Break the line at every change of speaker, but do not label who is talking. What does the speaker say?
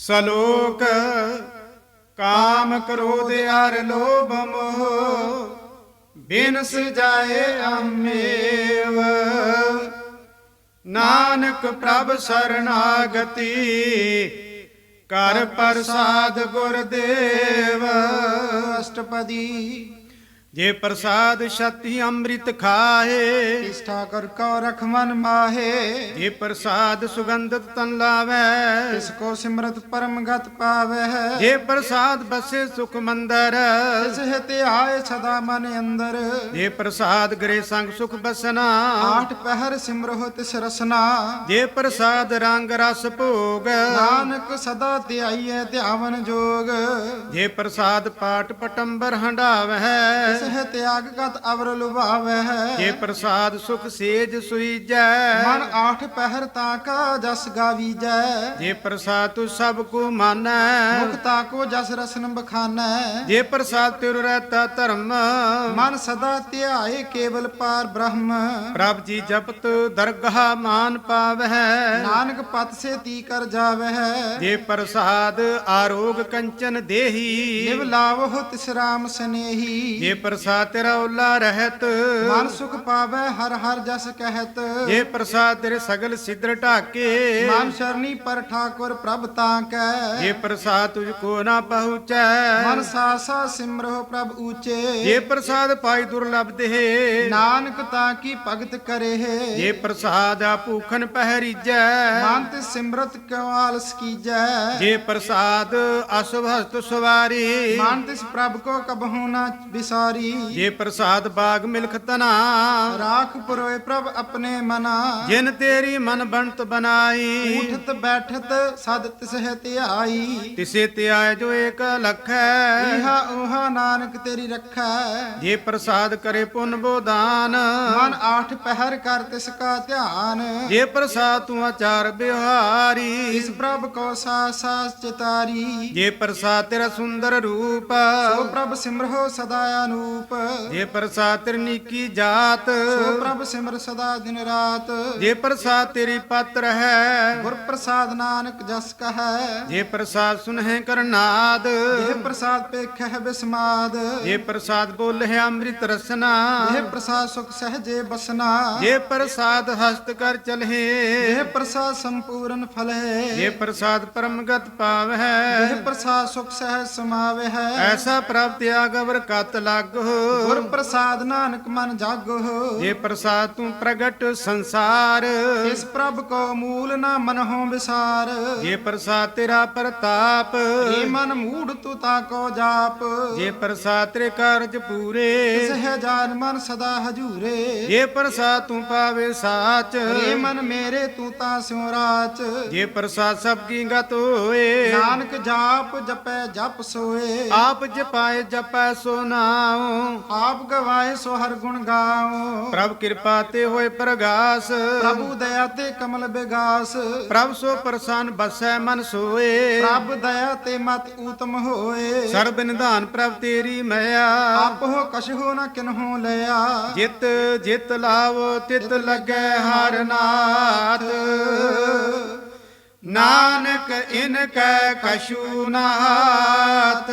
ਸਲੋਕ, ਕਾਮ ਕ੍ਰੋਧ ਅਰ ਲੋਭ ਮੋਹ ਬਿਨਸ ਜਾਏ ਅਮੇਵ। ਨਾਨਕ ਪ੍ਰਭ ਸ਼ਰਨਾਗਤੀ, ਕਰ ਪ੍ਰਸਾਦ ਗੁਰਦੇਵ।
ਅਸ਼ਟਪਦੀ
ਜੇ ਪ੍ਰਸਾਦ ਛਤੀ ਅੰਮ੍ਰਿਤ ਖਾਏ
ਇਸ ਠਾਕਰ ਕੋ ਰਖ ਮਨ ਮਾਹੇ।
ਜੇ ਪ੍ਰਸਾਦ ਸੁਗੰਧਤ ਤਨ ਲਾਵੈ
ਇਸ ਕੋ ਸਿਮਰਤ ਪਰਮ ਗਤ ਪਾਵੈ।
ਜੇ ਪ੍ਰਸਾਦ ਬਸੇ ਸੁਖ ਮੰਦਰ
ਇਸ ਹਿਤੇ ਆਏ ਸਦਾ ਮਨ ਅੰਦਰ।
ਜੇ ਪ੍ਰਸਾਦ ਗਰੇ ਸੰਗ ਸੁਖ ਬਸਨਾ
ਆਠ ਪਹਿਰ ਸਿਮਰੋ ਤਿਸ ਰਸਨਾ।
ਜੇ ਪ੍ਰਸਾਦ ਰੰਗ ਰਸ ਭੋਗ
ਨਾਨਕ ਸਦਾ ਧਿਆਈਐ ਧਿਆਵਨ ਜੋਗ।
ਜੇ ਪ੍ਰਸਾਦ ਪਾਟ ਪਟੰਬਰ ਹੰਡਾਵੈ
ਇਸ ਹਿਤੇ ਆਗਗਤ ਅਵਰ ਲੁਭਾਵੈ।
ਜੇ ਪ੍ਰਸਾਦ ਸੁਖ ਸੇਜ ਸੁਈਜੈ।
ਮਨ ਆਠ ਪਹਿਰ ਤਾਂ ਕਾ ਜਸ ਗਾਵੀਜੈ।
ਜੇ ਪ੍ਰਸਾਦ ਤੂ ਸਭ ਕੋ ਮਾਨੈ।
ਮੁਕਤਾ ਕੋ ਜਸ ਰਸਨ ਬਖਾਨੈ।
ਜੇ ਪ੍ਰਸਾਦ ਤਿਰ ਰਹਤਾ ਧਰਮ।
ਮਨ ਸਦਾ ਧਿਆਏ ਕੇਵਲ ਪਾਰ ਬ੍ਰਹਮ।
ਪ੍ਰਭ ਜੀ ਜਪਤ ਦਰਗਾਹ ਮਾਨ ਪਾਵੈ
ਨਾਨਕ ਪਤ ਸੇ ਤੀ ਕਰ ਜਾਵਹਿ।
ਜੇ ਪ੍ਰਸਾਦ ਆਰੋਗ ਕੰਚਨ ਦੇਹੀ।
ਨਿਵ ਲਾਵਹੁ ਤਿਸ ਰਾਮ ਸਨੇਹੀ।
ਜੇ ਪ੍ਰਸਾਦ ਤੇਰਾ ਉਲਾ ਰਹਿਤ।
ਮਨ ਸੁਖ ਪਾਵੈ ਹਰ ਹਰ ਜਸ ਕਹਿਤ।
ਜੇ ਪ੍ਰਸਾਦ ਤੇਰੇ ਸਗਲ ਸਿਦਰ ਢਾਕੇ।
ਮਨ ਸ਼ਰਣੀ ਪਰ ਠਾਕੁਰ ਪ੍ਰਭ ਤਾਂ ਕੈ।
ਜੇ ਪ੍ਰਸਾਦ ਤੁਝ ਕੋ ਨਾ ਪਹੁੰਚੈ।
ਮਨ ਸਾਸਾ ਸਿਮਰੋ ਪ੍ਰਭ ਊਚੇ।
ਜੇ ਪ੍ਰਸਾਦ ਪਾਈ ਦੁਰਲਭ ਦੇ
ਨਾਨਕ ਤਾਂ ਕੀ ਭਗਤ ਕਰੇ
ਜੇ ਪ੍ਰਸਾਦ ਆ ਭੂਖਨ ਪਹਿਰੀਜੈ।
ਮਨ ਤੇ ਸਿਮਰਤ ਕਿਉ ਆਲਸ ਕੀਜੈ।
ਜੇ ਪ੍ਰਸਾਦ ਅਸੁਭ ਹਸਤ ਸਵਾਰੀ।
ਮਨ ਤਿਸ ਪ੍ਰਭ ਕੋ ਕਬਹੂ ਨਾ ਵਿਸਾਰੀ।
ਜੇ ਪ੍ਰਸਾਦ ਬਾਗ ਮਿਲਖ ਤਨਾ।
ਰਾਖ ਪੁਰੋਏ ਪ੍ਰਭ ਆਪਣੇ ਮਨਾ।
ਜਿਨ ਤੇਰੀ ਮਨ ਬੰਤ ਬਨਾਈ
ਉਠਤ ਬੈਠਤ ਸਦ ਤਿਸ ਹੈ ਧਿਆਈ।
ਤਿਸੇ ਆਏ ਜੋ ਏਕ ਲਖੈ।
ਇਹਾ ਉਹਾ ਨਾਨਕ ਤੇਰੀ ਰੱਖੈ।
ਜੇ ਪ੍ਰਸਾਦ ਕਰੇ ਪੁੰਨ ਬੋਦਾਨ
ਮਨ ਆਠ ਪਹਿਰ ਕਰ ਤਿਸ ਕਾ ਧਿਆਨ।
ਜੇ ਪ੍ਰਸਾਦ ਤੂੰ ਆਚਾਰ ਬਿਹਾਰੀ।
ਇਸ ਪ੍ਰਭ ਕੋ ਸਾਸ ਸਾਸ ਚਿਤਾਰੀ।
ਜੇ ਪ੍ਰਸਾਦ ਤੇਰਾ ਸੁੰਦਰ ਰੂਪ।
ਸੋ ਪ੍ਰਭ ਸਿਮਰੋ ਸਦਾ ਅਨੂਪ
ਜੇ ਪ੍ਰਸਾਦ ਤੇਰੀ ਨੀਕੀ ਜਾਤ
ਸੋ ਪ੍ਰਭ ਸਿਮਰ ਸਦਾ ਦਿਨ ਰਾਤ
ਜੇ ਪ੍ਰਸਾਦ ਤੇਰੀ ਪਤਰ ਹੈ
ਗੁਰ ਪ੍ਰਸਾਦ ਨਾਨਕ ਜਸ ਕਹੈ
ਜੇ ਪ੍ਰਸਾਦ ਸੁਨਹਿ ਕਰਨਾਦ
ਇਹ ਪ੍ਰਸਾਦ ਪੇਖੈ ਬਿਸਮਾਦ
ਜੇ ਪ੍ਰਸਾਦ ਬੋਲੇ ਅੰਮ੍ਰਿਤ ਰਸਨਾ
ਇਹ ਪ੍ਰਸਾਦ ਸੁਖ ਸਹਜੇ ਬਸਨਾ
ਜੇ ਪ੍ਰਸਾਦ ਹਸਤ ਕਰ ਚਲਹਿ
ਇਹ ਪ੍ਰਸਾਦ ਸੰਪੂਰਨ ਫਲ ਹੈ
ਜੇ ਪ੍ਰਸਾਦ ਪਰਮਗਤ
ਇਹ
ਪਾਵਹਿ
ਪ੍ਰਸਾਦ ਸੁਖ ਸਹਿ ਸਮਾਵੇ ਹੈ
ਐਸਾ ਪ੍ਰਭ ਤਿਆਗ ਅਵਰ ਕਤ ਲਾਗੋ
ਗੁਰ ਪ੍ਰਸਾਦ ਨਾਨਕ ਮਨ ਜਾਗੋ।
ਜੇ ਪ੍ਰਸਾਦ ਤੂੰ ਪ੍ਰਗਟ ਸੰਸਾਰ
ਇਸ ਪ੍ਰਭ ਕੋ ਮੂਲ ਨਾ ਮਨਹੁ ਵਿਸਾਰ।
ਜੇ ਪ੍ਰਸਾਦ ਤੇਰਾ ਪ੍ਰਤਾਪ
ਏ ਮਨ ਮੂੜ ਤੂ ਤਾ ਕੋ ਜਾਪ।
ਜੇ ਪ੍ਰਸਾਦ ਤੇਰੇ ਕਾਰਜ ਪੂਰੇ
ਇਸ ਹੈ ਜਾਨ ਮਨ ਸਦਾ ਹਜੂਰੇ।
ਜੇ ਪ੍ਰਸਾਦ ਤੂੰ ਪਾਵੇ ਸਾਚ
ਏ ਮਨ ਮੇਰੇ ਤੂੰ ਤਾ ਸਿਉ ਰਾਚ।
ਜੇ ਪ੍ਰਸਾਦ ਸਭ ਕੀ ਗਤ ਹੋਏ
ਨਾਨਕ ਜਾਪ ਜਪੈ ਜਪ ਸੋਏ।
ਆਪ ਜਪਾਏ ਜਪੈ ਸੋ ਨਾਉ।
ਆਪ ਗਵਾਏ ਸੋ ਹਰ ਗੁਣ ਗਾਓ।
ਪ੍ਰਭ ਕਿਰਪਾ ਤੇ ਹੋਏ ਪ੍ਰਗਾਸ।
ਪ੍ਰਭੂ ਦਇਆ ਤੇ ਕਮਲ ਬਿਗਾਸ।
ਪ੍ਰਭ ਸੋ ਪ੍ਰਸੰਨ ਬਸੈ ਮਨ ਸੋਏ।
ਪ੍ਰਭ ਦਇਆ ਤੇ ਮਤ ਊਤਮ ਹੋਏ।
ਸਰਬ ਨਿਧਾਨ ਪ੍ਰਭ ਤੇਰੀ ਮਇਆ।
ਆਪੋ ਕਛੁ ਨ ਕਿਨਹੂ ਲਿਆ।
ਜਿਤ ਜਿਤ ਲਾਵੋ ਤਿਤ ਲੱਗੈ ਹਰ ਨਾਥ। ਨਾਨਕ ਇਨ ਕੈ ਕਛੂ ਨਾਥ।